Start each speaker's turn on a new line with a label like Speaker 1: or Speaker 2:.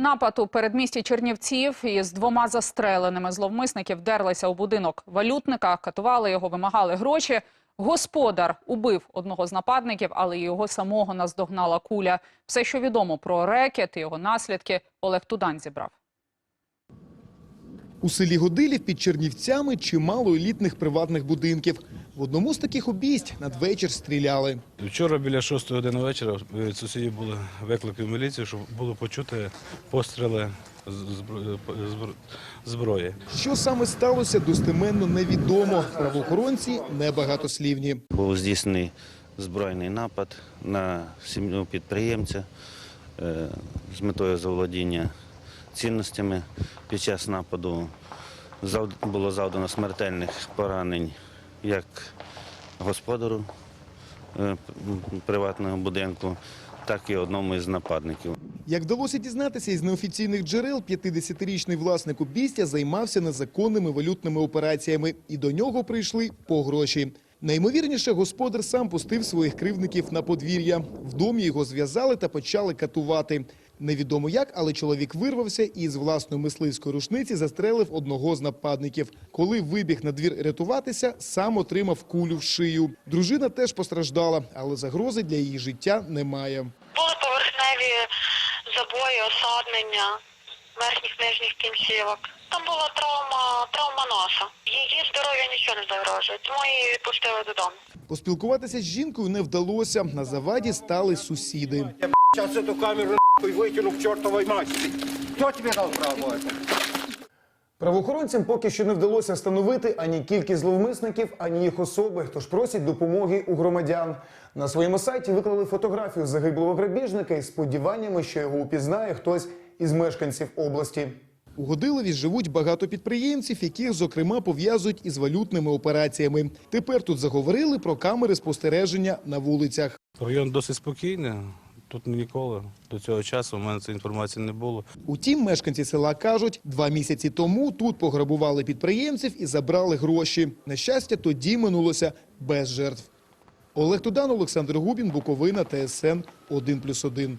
Speaker 1: Напад у передмісті Чернівців із двома застреленими зловмисників вдерлися у будинок валютника, катували його, вимагали гроші. Господар убив одного з нападників, але його самого наздогнала куля. Все, що відомо про рекет і його наслідки, Олег Тудан зібрав.
Speaker 2: У селі Годилів під Чернівцями чимало елітних приватних будинків. В одному з таких обійсть надвечір стріляли.
Speaker 3: Вчора біля 6 години вечора від сусідів були виклики в міліцію, щоб було почути постріли збро- зброї.
Speaker 2: Що саме сталося, достеменно невідомо. Правоохоронці небагатослівні.
Speaker 4: Був здійснений збройний напад на сім'ю підприємця е, з метою заволодіння цінностями. Під час нападу було завдано смертельних поранень як господару е, приватного будинку, так і одному із нападників.
Speaker 2: Як вдалося дізнатися із неофіційних джерел, 50-річний власник обійстя займався незаконними валютними операціями, і до нього прийшли по гроші. Найімовірніше, господар сам пустив своїх кривдників на подвір'я. В домі його зв'язали та почали катувати. Невідомо як, але чоловік вирвався і з власної мисливської рушниці застрелив одного з нападників. Коли вибіг на двір рятуватися, сам отримав кулю в шию. Дружина теж постраждала, але загрози для її життя немає.
Speaker 5: Були поверхневі забої, осаднення верхніх нижніх кінцівок. Там була травма, травма носа. Її здоров'ю нічого не загрожує, тому її відпустили додому.
Speaker 2: Поспілкуватися з жінкою не вдалося. На заваді стали сусіди.
Speaker 6: Сейчас эту камеру нахуй выкину к чертовой матери. Кто тебе дал право это?
Speaker 7: Правоохоронцям поки що не вдалося встановити ані кількість зловмисників, ані їх особи, тож просять допомоги у громадян. На своєму сайті виклали фотографію загиблого грабіжника із сподіваннями, що його упізнає хтось із мешканців області.
Speaker 2: У Годилові живуть багато підприємців, яких, зокрема, пов'язують із валютними операціями. Тепер тут заговорили про камери спостереження на вулицях.
Speaker 3: Район досить спокійний. Тут ніколи до цього часу у мене цієї інформації не було.
Speaker 2: Утім, мешканці села кажуть, два місяці тому тут пограбували підприємців і забрали гроші. На щастя, тоді минулося без жертв. Олег Тудан, Олександр Губін, Буковина, ТСН 1+,1.